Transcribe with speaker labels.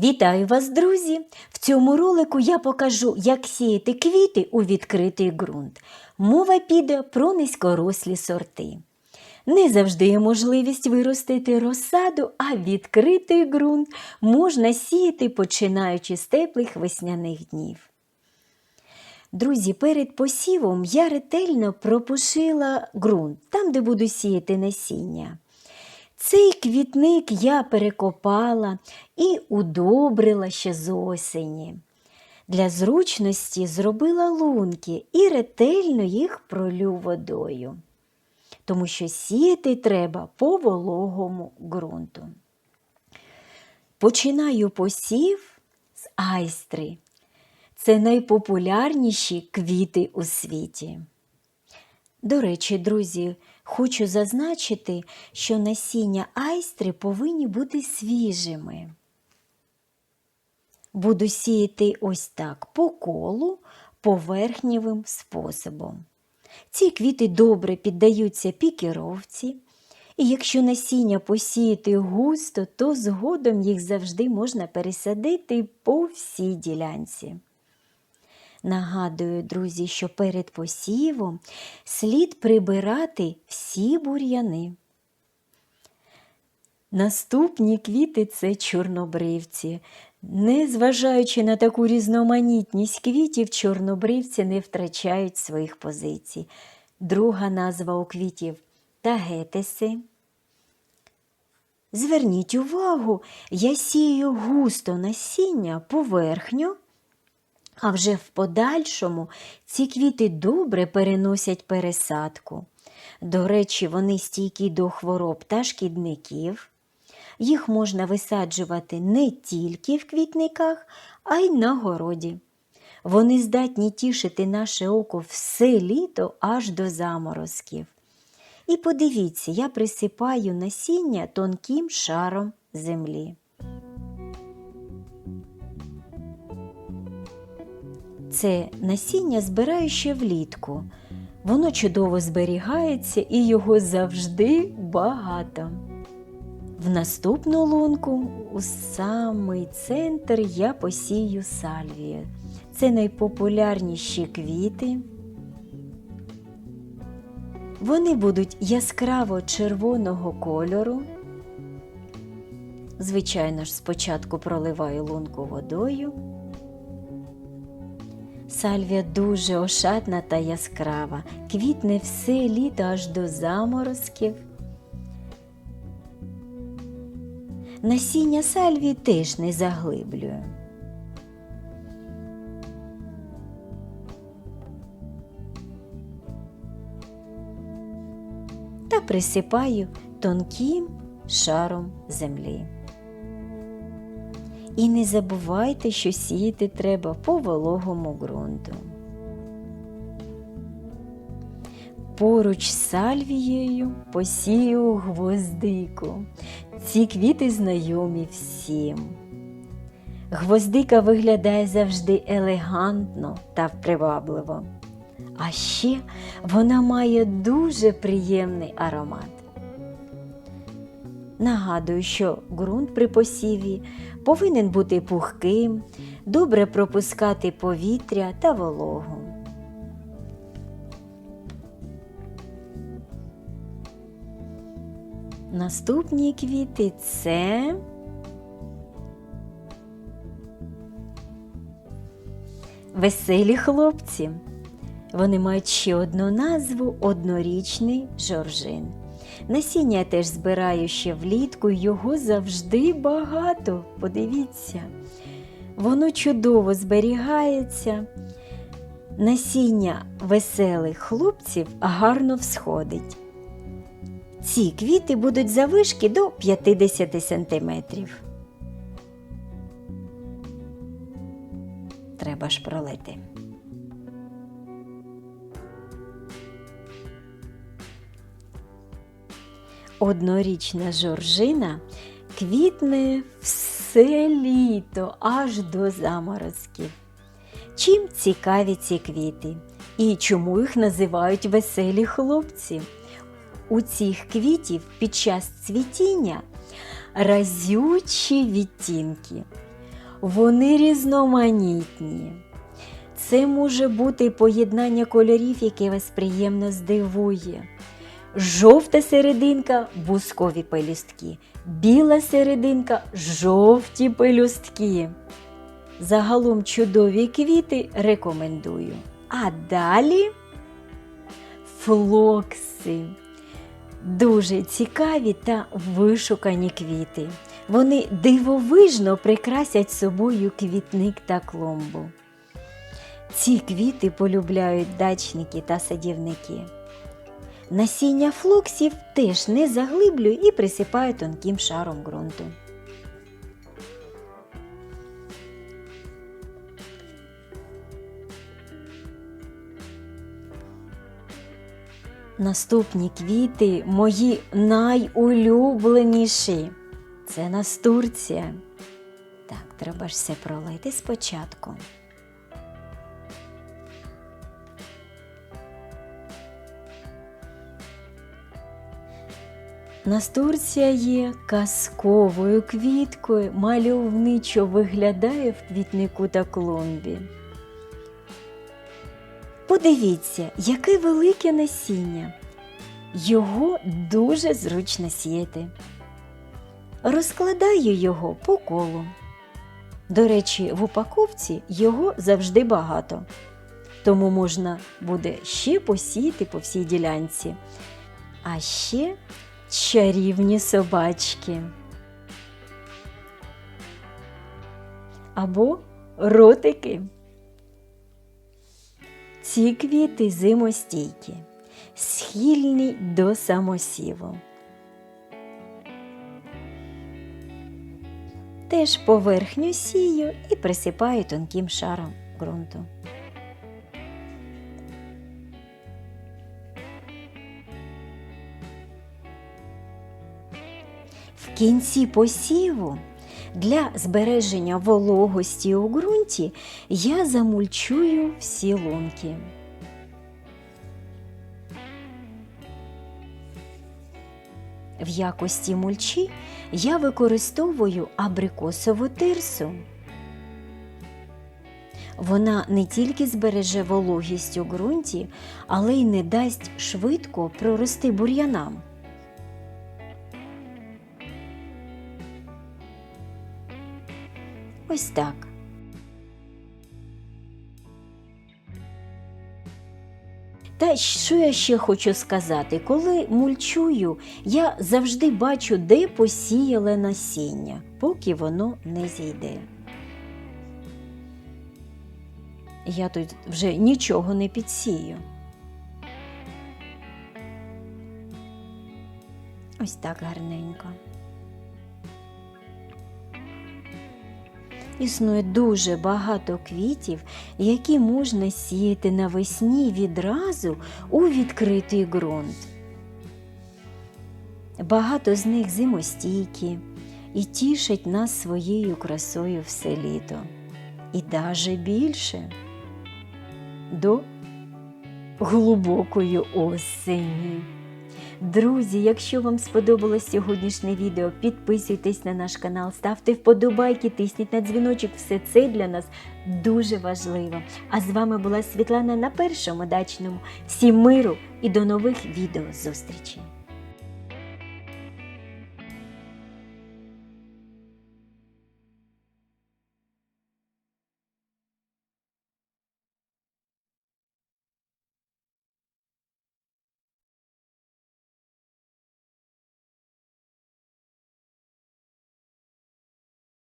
Speaker 1: Вітаю вас, друзі! В цьому ролику я покажу, як сіяти квіти у відкритий ґрунт. Мова піде про низькорослі сорти. Не завжди є можливість виростити розсаду, а відкритий ґрунт можна сіяти починаючи з теплих весняних днів. Друзі, перед посівом я ретельно пропушила ґрунт, там, де буду сіяти насіння. Цей квітник я перекопала і удобрила ще з осені. Для зручності зробила лунки і ретельно їх пролю водою, тому що сіяти треба по вологому ґрунту. Починаю посів з айстри. Це найпопулярніші квіти у світі. До речі, друзі, хочу зазначити, що насіння айстри повинні бути свіжими. Буду сіяти ось так по колу поверхневим способом. Ці квіти добре піддаються пікіровці, і якщо насіння посіяти густо, то згодом їх завжди можна пересадити по всій ділянці. Нагадую, друзі, що перед посівом слід прибирати всі бур'яни. Наступні квіти це чорнобривці. Незважаючи на таку різноманітність квітів, чорнобривці не втрачають своїх позицій. Друга назва у квітів тагетеси. Зверніть увагу, я сію густо насіння поверхню, а вже в подальшому ці квіти добре переносять пересадку. До речі, вони стійкі до хвороб та шкідників. Їх можна висаджувати не тільки в квітниках, а й на городі. Вони здатні тішити наше око все літо аж до заморозків. І подивіться, я присипаю насіння тонким шаром землі. Це насіння збираю ще влітку. Воно чудово зберігається і його завжди багато. В наступну лунку у самий центр я посію сальвію. Це найпопулярніші квіти. Вони будуть яскраво червоного кольору. Звичайно ж, спочатку проливаю лунку водою. Сальвія дуже ошатна та яскрава, квітне все літо аж до заморозків. Насіння сальвії теж не заглиблюю. Та присипаю тонким шаром землі. І не забувайте, що сіяти треба по вологому ґрунту. Поруч з сальвією посію гвоздику. Ці квіти знайомі всім. Гвоздика виглядає завжди елегантно та привабливо. А ще вона має дуже приємний аромат. Нагадую, що ґрунт при посіві повинен бути пухким, добре пропускати повітря та вологу. Наступні квіти це веселі хлопці. Вони мають ще одну назву однорічний жоржин. Насіння я теж збираю ще влітку, його завжди багато. Подивіться, воно чудово зберігається. Насіння веселих хлопців гарно всходить. Ці квіти будуть завишки до 50 сантиметрів. Треба ж пролити. Однорічна жоржина квітне все літо аж до заморозків. Чим цікаві ці квіти? І чому їх називають веселі хлопці? У цих квітів під час цвітіння разючі відтінки. вони різноманітні. Це може бути поєднання кольорів, яке вас приємно здивує. Жовта серединка бускові пелюстки, біла серединка жовті пелюстки. Загалом чудові квіти рекомендую. А далі флокси. Дуже цікаві та вишукані квіти. Вони дивовижно прикрасять собою квітник та клумбу. Ці квіти полюбляють дачники та садівники. Насіння флоксів теж не заглиблюю і присипаю тонким шаром ґрунту. Наступні квіти мої найулюбленіші. Це настурція. Так, треба ж все пролити спочатку. Настурція є казковою квіткою, мальовничо виглядає в квітнику та клумбі. Подивіться, яке велике насіння. Його дуже зручно сіяти. Розкладаю його по колу. До речі, в упаковці його завжди багато, тому можна буде ще посіяти по всій ділянці. А ще чарівні собачки. Або ротики. Ці квіти зимостійкі, схильні до самосіву. Теж поверхню сію і присипаю тонким шаром ґрунту. Кінці посіву для збереження вологості у ґрунті я замульчую всі лунки. В якості мульчі я використовую абрикосову тирсу. Вона не тільки збереже вологість у ґрунті, але й не дасть швидко прорости бур'янам. Ось так. Та що я ще хочу сказати? Коли мульчую, я завжди бачу, де посіяли насіння, поки воно не зійде. Я тут вже нічого не підсію. Ось так гарненько. Існує дуже багато квітів, які можна сіяти навесні відразу у відкритий ґрунт. Багато з них зимостійкі і тішать нас своєю красою все літо. І даже більше до глибокої осені. Друзі, якщо вам сподобалось сьогоднішнє відео, підписуйтесь на наш канал, ставте вподобайки, тисніть на дзвіночок. Все це для нас дуже важливо. А з вами була Світлана на першому дачному. Всім миру і до нових відео зустрічей!